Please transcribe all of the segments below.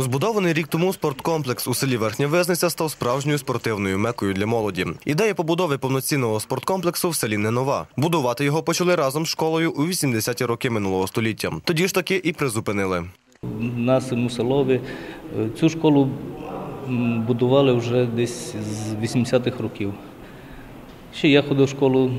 Збудований рік тому спорткомплекс у селі Верхня Везниця став справжньою спортивною мекою для молоді. Ідея побудови повноцінного спорткомплексу в селі не нова. Будувати його почали разом з школою у 80-ті роки минулого століття. Тоді ж таки і призупинили. На селу Селові е, цю школу будували вже десь з 80-х років. Ще я ходив в школу,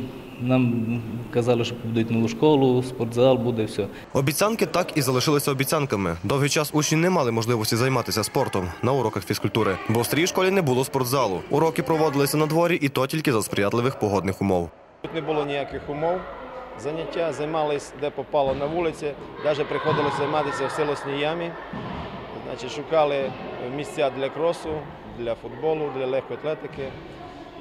нам казали, що будуть нову школу, спортзал буде, все. Обіцянки так і залишилися обіцянками. Довгий час учні не мали можливості займатися спортом на уроках фізкультури, бо в старій школі не було спортзалу. Уроки проводилися на дворі і то тільки за сприятливих погодних умов. Тут не було ніяких умов. Заняття займалися де попало на вулиці, навіть приходилося займатися в силосній ямі. Значить, шукали місця для кросу, для футболу, для легкої атлетики.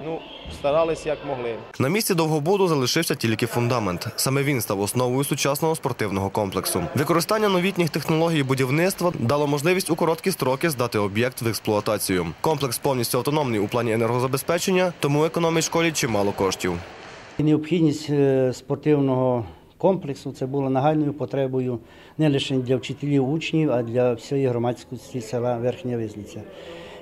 Ну, старались як могли. На місці довгобуду залишився тільки фундамент. Саме він став основою сучасного спортивного комплексу. Використання новітніх технологій будівництва дало можливість у короткі строки здати об'єкт в експлуатацію. Комплекс повністю автономний у плані енергозабезпечення, тому економить школі чимало коштів. Необхідність е, спортивного комплексу це було нагальною потребою не лише для вчителів, учнів, а для всієї громадськості села Верхня Визниця.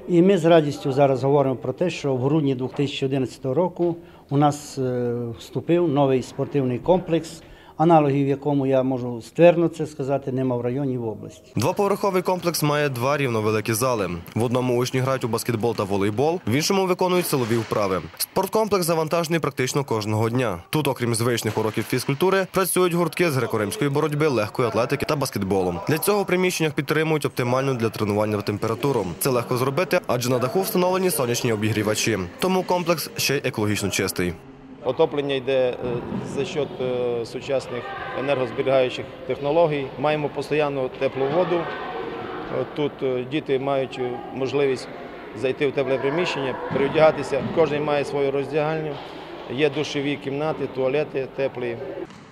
І ми з радістю зараз говоримо про те, що в грудні 2011 року у нас е, вступив новий спортивний комплекс, аналогів якому я можу ствердно це сказати, нема в районі в області. Двоповерховий комплекс має два рівновеликі зали. В одному учні грають у баскетбол та волейбол, в іншому виконують силові вправи. Спорткомплекс завантажений практично кожного дня. Тут, окрім звичних уроків фізкультури, працюють гуртки з греко-римської боротьби, легкої атлетики та баскетболу. Для цього в приміщеннях підтримують оптимальну для тренування температуру. Це легко зробити, адже на даху встановлені сонячні обігрівачі. Тому комплекс ще й екологічно чистий. Отоплення йде е, за счет е, сучасних енергозберігаючих технологій. Маємо постійну теплу воду. Тут е, діти мають можливість зайти в тепле приміщення, переодягатися. Кожен має свою роздягальню. Є душові кімнати, туалети теплі.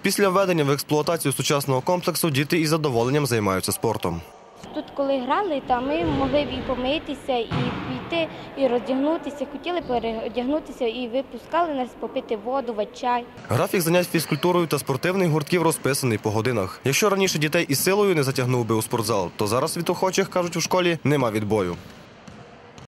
Після введення в експлуатацію сучасного комплексу діти із задоволенням займаються спортом. Тут, коли грали, то ми могли б і помитися, і піти, і роздягнутися. Хотіли переодягнутися і випускали нас попити воду, чай. Графік занять фізкультурою та спортивних гуртків розписаний по годинах. Якщо раніше дітей із силою не затягнув би у спортзал, то зараз від охочих кажуть у школі нема відбою.